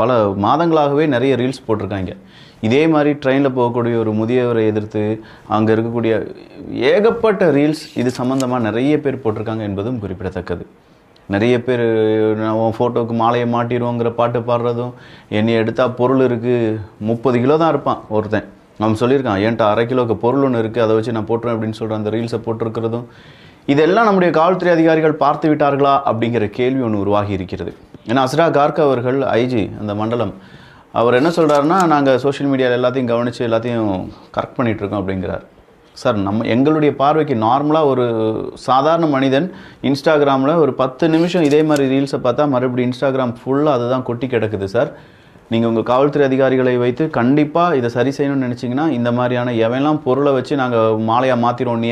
பல மாதங்களாகவே நிறைய ரீல்ஸ் போட்டிருக்காங்க. இதே மாதிரி ட்ரெயினில் போகக்கூடிய ஒரு முதியவரை எதிர்த்து அங்கே இருக்கக்கூடிய ஏகப்பட்ட ரீல்ஸ் இது சம்மந்தமாக நிறைய பேர் போட்டிருக்காங்க என்பதும் குறிப்பிடத்தக்கது. நிறைய பேர் நான் ஃபோட்டோவுக்கு மாலையை மாட்டிடுவோங்கிற பாட்டு பாடுறதும் என்னை எடுத்தால் பொருள் இருக்குது முப்பது கிலோ தான் இருப்பான் ஒருத்தன். அவன் சொல்லியிருக்கான் ஏன்ட்ட அரை கிலோக்கு பொருள் ஒன்று இருக்குது அதை வச்சு நான் போட்டுருவேன் அப்படின்னு சொல்கிற அந்த ரீல்ஸை போட்டிருக்கிறதும் இதெல்லாம் நம்முடைய காவல்துறை அதிகாரிகள் பார்த்து விட்டார்களா அப்படிங்கிற கேள்வி ஒன்று உருவாகி இருக்கிறது. ஏன்னா அஸ்ரா கார்க் அவர்கள் ஐஜி அந்த மண்டலம் அவர் என்ன சொல்கிறாருன்னா நாங்கள் சோஷியல் மீடியாவில் எல்லாத்தையும் கவனித்து எல்லாத்தையும் கரெக்ட் பண்ணிகிட்ருக்கோம் அப்படிங்கிறார். சார் நம்ம எங்களுடைய பார்வைக்கு நார்மலாக ஒரு சாதாரண மனிதன் இன்ஸ்டாகிராமில் ஒரு பத்து நிமிஷம் இதே மாதிரி ரீல்ஸை பார்த்தா மறுபடியும் இன்ஸ்டாகிராம் ஃபுல்லாக அதை தான் கொட்டி கிடக்குது சார். நீங்கள் உங்கள் காவல்துறை அதிகாரிகளை வைத்து கண்டிப்பாக இதை சரி செய்யணும்னு நினச்சிங்கன்னா இந்த மாதிரியான எவெல்லாம் பொருளை வச்சு நாங்கள் மாலையாக மாற்றிடுவோம்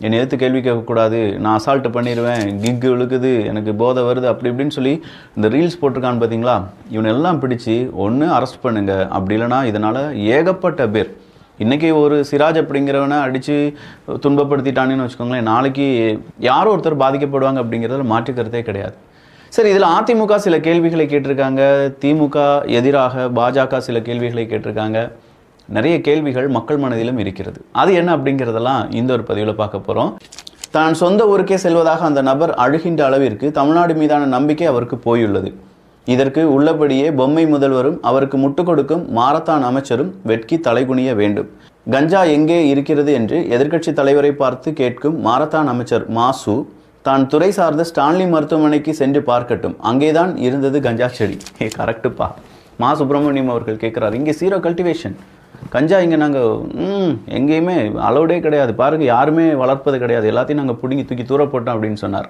என்னை எடுத்து கேள்வி கேட்கக்கூடாது. நான் அசால்ட்டு பண்ணிடுவேன் கிக்கு இழுக்குது. எனக்கு போதை வருது. அப்படி இப்படின்னு சொல்லி இந்த ரீல்ஸ் போட்டிருக்கான்னு பார்த்தீங்களா? இவனை எல்லாம் பிடிச்சி ஒன்று அரெஸ்ட் பண்ணுங்க. அப்படி இல்லைன்னா இதனால் ஏகப்பட்ட பேர். இன்றைக்கி ஒரு சிராஜ் அப்படிங்கிறவனை அடித்து துன்பப்படுத்திட்டானேன்னு வச்சுக்கோங்களேன். நாளைக்கு யாரோ ஒருத்தர் பாதிக்கப்படுவாங்க அப்படிங்கிறதுல மாற்றுக்கிறதே கிடையாது. சரி இதில் அதிமுக சில கேள்விகளை கேட்டிருக்காங்க. திமுக எதிராக பாஜக சில கேள்விகளை கேட்டிருக்காங்க. நிறைய கேள்விகள் மக்கள் மனதிலும் இருக்கிறது. அது என்ன அப்படிங்கிறதெல்லாம் இந்த ஒரு பதிவில் பார்க்க போகிறோம் தான் சொந்த ஊருக்கே செல்வதாக அந்த நபர் அழுகின்ற அளவிற்கு தமிழ்நாடு மீதான நம்பிக்கை அவருக்கு போயுள்ளது. இதற்கு உள்ளபடியே பொம்மை முதல்வரும் அவருக்கு முட்டு கொடுக்கும் மாரத்தான் அமைச்சரும் வெட்கி தலைகுனிய வேண்டும். கஞ்சா எங்கே இருக்கிறது என்று எதிர்க்கட்சி தலைவரை பார்த்து கேட்கும் மாரத்தான் அமைச்சர் மாசு தான் துறை சார்ந்த ஸ்டான்லி மருத்துவமனைக்கு சென்று பார்க்கட்டும். அங்கேதான் இருந்தது கஞ்சா செடி. ஏ கரெக்டுப்பா மா சுப்பிரமணியம் அவர்கள் கேட்குறாரு இங்கே சீரோ கல்டிவேஷன் கஞ்சா இங்கே நாங்கள் ம் எங்கேயுமே அளவுடே கிடையாது. பாருங்கள் யாருமே வளர்ப்பது கிடையாது. எல்லாத்தையும் நாங்கள் பிடுங்கி தூக்கி தூர போட்டோம் அப்படின்னு சொன்னார்.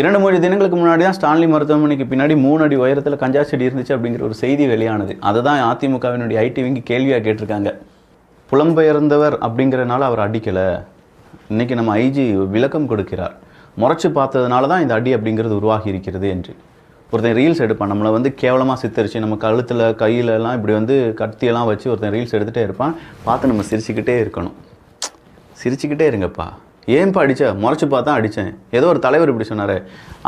இரண்டு மூணு தினங்களுக்கு முன்னாடி தான் ஸ்டான்லி மருத்துவமனைக்கு பின்னாடி மூணு அடி உயரத்தில் கஞ்சா செடி இருந்துச்சு அப்படிங்கிற ஒரு செய்தி வெளியானது. அதை தான் அதிமுகவினுடைய ஐடி வங்கி கேள்வியாக கேட்டிருக்காங்க. புலம்பெயர்ந்தவர் அப்படிங்கிறனால அவர் அடிக்கலை. இன்னைக்கு நம்ம ஐஜி விளக்கம் கொடுக்கிறார். முறைச்சு பார்த்ததுனால தான் இந்த அடி அப்படிங்கிறது உருவாகி இருக்கிறது என்று. ஒருத்தன் ரீல்ஸ் எடுப்பான். நம்மளை வந்து கேவலமாக சித்தரிச்சு நம்ம கழுத்தில் கையிலலாம் இப்படி வந்து கத்தியெல்லாம் வச்சு ஒருத்தன் ரீல்ஸ் எடுத்துகிட்டே இருப்பான். பார்த்து நம்ம சிரிச்சுக்கிட்டே இருக்கணும். சிரிச்சுக்கிட்டே இருங்கப்பா. ஏன்பா அடிச்ச? முறைச்சு பார்த்தா அடித்தேன் ஏதோ ஒரு தலைவர் இப்படி சொன்னார்.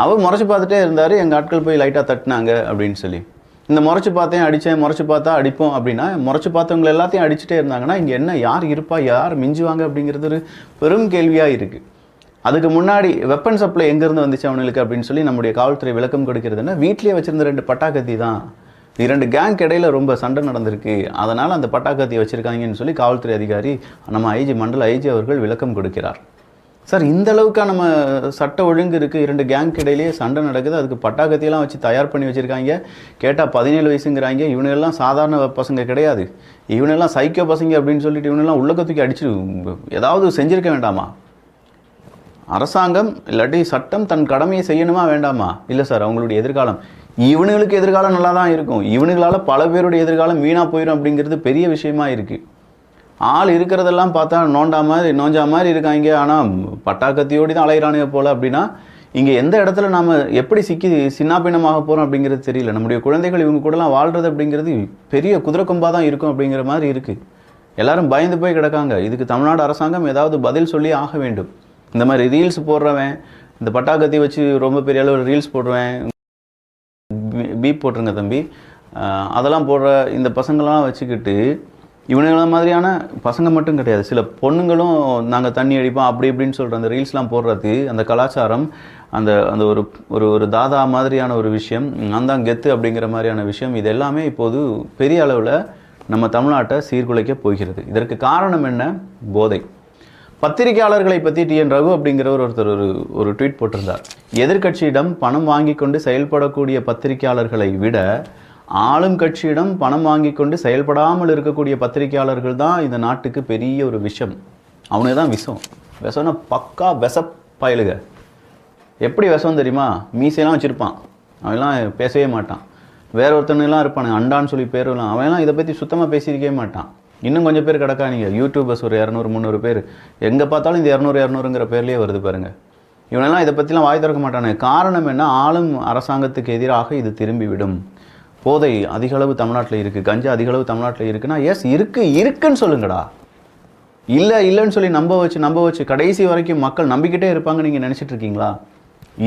அவர் முறைச்சு பார்த்துட்டே இருந்தார் எங்கள் ஆட்கள் போய் லைட்டாக தட்டினாங்க அப்படின்னு சொல்லி. இந்த முறைச்சு பார்த்தேன் அடித்தேன் முறைச்சு பார்த்தா அடிப்போம் அப்படின்னா முறைச்சு பார்த்தவங்க எல்லாத்தையும் அடிச்சுட்டே இருந்தாங்கன்னா இங்கே என்ன யார் இருப்பா யார் மிஞ்சுவாங்க அப்படிங்கிறது ஒரு பெரும் கேள்வியாக இருக்குது அதுக்கு முன்னாடி வெப்பன் சப்ளை எங்கேருந்து வந்துச்சு அவனுக்கு அப்படின்னு சொல்லி நம்முடைய காவல்துறை விளக்கம் கொடுக்கிறதுன்னா வீட்லேயே வச்சுருந்த ரெண்டு பட்டாக்கத்தி தான். இரண்டு கேங்க் இடையில ரொம்ப சண்டை நடந்திருக்கு. அதனால் அந்த பட்டாக்கத்தியை வச்சுருக்காங்கன்னு சொல்லி காவல்துறை அதிகாரி நம்ம ஐஜி மண்டல ஐஜி அவர்கள் விளக்கம் கொடுக்கிறார். சார் இந்த அளவுக்கா நம்ம சட்ட ஒழுங்கு இருக்குது இரண்டு கேங் இடையிலேயே சண்டை நடக்குது. அதுக்கு பட்டாக்கத்தியெல்லாம் வச்சு தயார் பண்ணி வச்சுருக்காங்க. கேட்டால் பதினேழு வயசுங்கிறாங்க. இவனெல்லாம் சாதாரண பசங்க கிடையாது. இவனெல்லாம் சைக்கோ பசங்க அப்படின்னு சொல்லிட்டு இவனெல்லாம் உள்ள தூக்கி அடிச்சு ஏதாவது செஞ்சுருக்க வேண்டாமா? அரசாங்கம் இல்லாட்டி சட்டம் தன் கடமையை செய்யணுமா வேண்டாமா? இல்லை சார் அவங்களுடைய எதிர்காலம். இவனுங்களுக்கு எதிர்காலம் நல்லா தான் இருக்கும். இவனுங்களால் பல பேருடைய எதிர்காலம் வீணாக போயிடும் அப்படிங்கிறது பெரிய விஷயமா இருக்குது ஆள் இருக்கிறதெல்லாம் பார்த்தா நோண்டா மாதிரி நோஞ்சா மாதிரி இருக்காங்க. ஆனால் பட்டாக்கத்தியோடு தான் அலையிறானுங்க போல் அப்படின்னா இங்கே எந்த இடத்துல நாம் எப்படி சிக்கி சின்னாபின்னமாக போகிறோம் அப்படிங்கிறது தெரியல. நம்முடைய குழந்தைகள் இவங்க கூடலாம் வாழ்கிறது அப்படிங்கிறது பெரிய குதிரை கொம்பாக தான் இருக்கும் அப்படிங்கிற மாதிரி இருக்குது எல்லாரும் பயந்து போய் கிடக்காங்க. இதுக்கு தமிழ்நாடு அரசாங்கம் ஏதாவது பதில் சொல்லி ஆக வேண்டும். இந்த மாதிரி ரீல்ஸ் போடுறவன் இந்த பட்டாக்கத்தி வச்சு ரொம்ப பெரிய அளவில் ரீல்ஸ் போடுறவன் பீப் போட்டுருங்க தம்பி. அதெல்லாம் போடுற இந்த பசங்களெலாம் வச்சுக்கிட்டு இவனுங்கள மாதிரியான பசங்க மட்டும் கிடையாது. சில பொண்ணுங்களும் நாங்கள் தண்ணி அடிப்போம் அப்படி இப்படின்னு சொல்கிற அந்த ரீல்ஸ்லாம் போடுறது அந்த கலாச்சாரம் அந்த அந்த ஒரு ஒரு ஒரு தாதா மாதிரியான ஒரு விஷயம் நான் தான் கெத்து அப்படிங்கிற மாதிரியான விஷயம் இது எல்லாமே இப்போது பெரிய அளவில் நம்ம தமிழ்நாட்டை சீர்குலைக்க போகிறது. இதற்கு காரணம் என்ன? போதை. பத்திரிகையாளர்களை பற்றி டிஎன் ரகு அப்படிங்கிறவர் ஒருத்தர் ஒரு ஒரு ட்வீட் போட்டிருந்தார். எதிர்க்கட்சியிடம் பணம் வாங்கி கொண்டு செயல்படக்கூடிய பத்திரிகையாளர்களை விட ஆளும் கட்சியிடம் பணம் வாங்கி கொண்டு செயல்படாமல் இருக்கக்கூடிய பத்திரிகையாளர்கள் தான் இந்த நாட்டுக்கு பெரிய ஒரு விஷம். அவனே தான் விஷம். விஷம்னா பக்கா விஷ பயலுக எப்படி விஷம் தெரியுமா? மீசையெல்லாம் வச்சுருப்பான். அவன்லாம் பேசவே மாட்டான். வேற ஒருத்தனெல்லாம் இருப்பானு அண்டான்னு சொல்லி பேருலாம் அவன்லாம் இதை பற்றி சுத்தமாக பேசியிருக்கவே மாட்டான். இன்னும் கொஞ்சம் பேர் கிடக்காதீங்க. யூடியூபர்ஸ் ஒரு இரநூறு முந்நூறு பேர். எங்கே பார்த்தாலும் இந்த இரநூறு இரநூறுங்கிற பேர்லேயே வருது பாருங்கள் இவனெல்லாம் இதை பற்றிலாம் வாய் திறக்க மாட்டானுங்க காரணம் என்ன? ஆளும் அரசாங்கத்துக்கு எதிராக இது திரும்பிவிடும். போதை அதிகளவு தமிழ்நாட்டில் இருக்குது கஞ்சா அதிகளவு தமிழ்நாட்டில் இருக்குன்னா எஸ் இருக்கு இருக்குன்னு சொல்லுங்கடா. இல்லை இல்லைன்னு சொல்லி நம்ப வச்சு நம்ப வச்சு கடைசி வரைக்கும் மக்கள் நம்பிக்கிட்டே இருப்பாங்க நீங்கள் நினச்சிட்டு இருக்கீங்களா?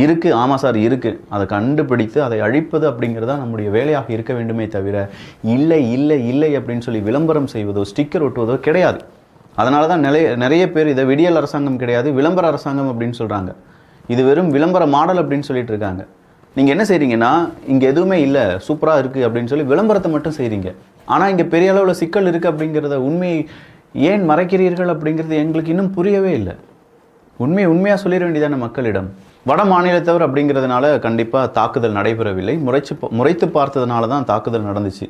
இருக்குது ஆமாம் சார் இருக்குது அதை கண்டுபிடித்து அதை அழிப்பது அப்படிங்கிறதா நம்முடைய வேலையாக இருக்க வேண்டுமே தவிர இல்லை இல்லை இல்லை அப்படின்னு சொல்லி விளம்பரம் செய்வதோ ஸ்டிக்கர் ஒட்டுவதோ கிடையாது. அதனால தான் நிறைய நிறைய பேர் இதை விடியல் அரசாங்கம் கிடையாது விளம்பர அரசாங்கம் அப்படின்னு சொல்கிறாங்க இது வெறும் விளம்பர மாடல் அப்படின்னு சொல்லிட்டு இருக்காங்க. நீங்கள் என்ன செய்கிறீங்கன்னா இங்கே எதுவுமே இல்லை சூப்பராக இருக்குது அப்படின்னு சொல்லி விளம்பரத்தை மட்டும் செய்கிறீங்க ஆனால் இங்கே பெரிய அளவில் சிக்கல் இருக்குது அப்படிங்கிறத உண்மையை ஏன் மறைக்கிறீர்கள் அப்படிங்கிறது எங்களுக்கு இன்னும் புரியவே இல்லை. உண்மையை உண்மையாக சொல்லிட வேண்டியதான மக்களிடம்? வட மாநிலத்தவர் அப்படிங்கிறதுனால கண்டிப்பாக தாக்குதல் நடைபெறவில்லை. முறைச்சு முறைத்து பார்த்ததுனால தான் தாக்குதல் நடந்துச்சு.